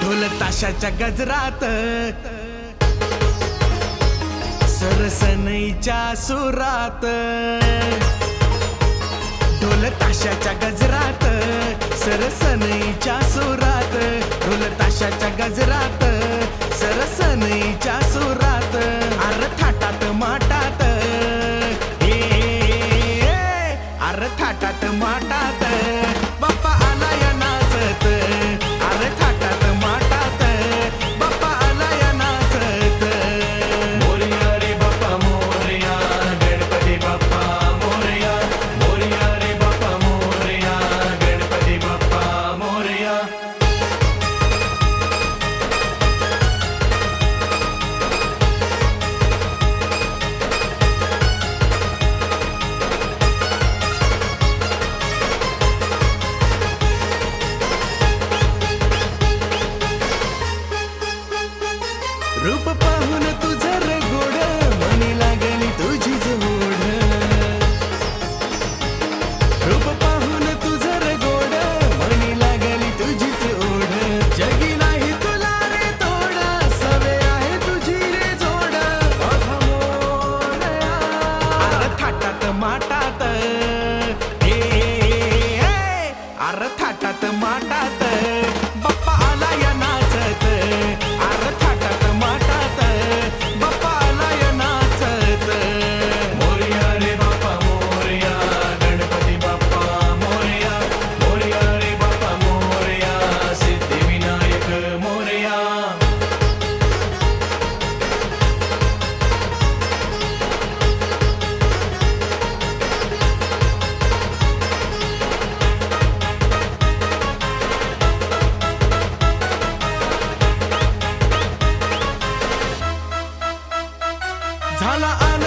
ढोल ताशाच्या गजरात. सरसनईच्या सुरात. ढोल ताशाच्या गजरात सरसनईच्या सुरात. ढोल ताशाच्या गजरात सरसनईच्या सुरात. आर थाटात माटात हे आर थाटात माटात. பார்த்த Hala.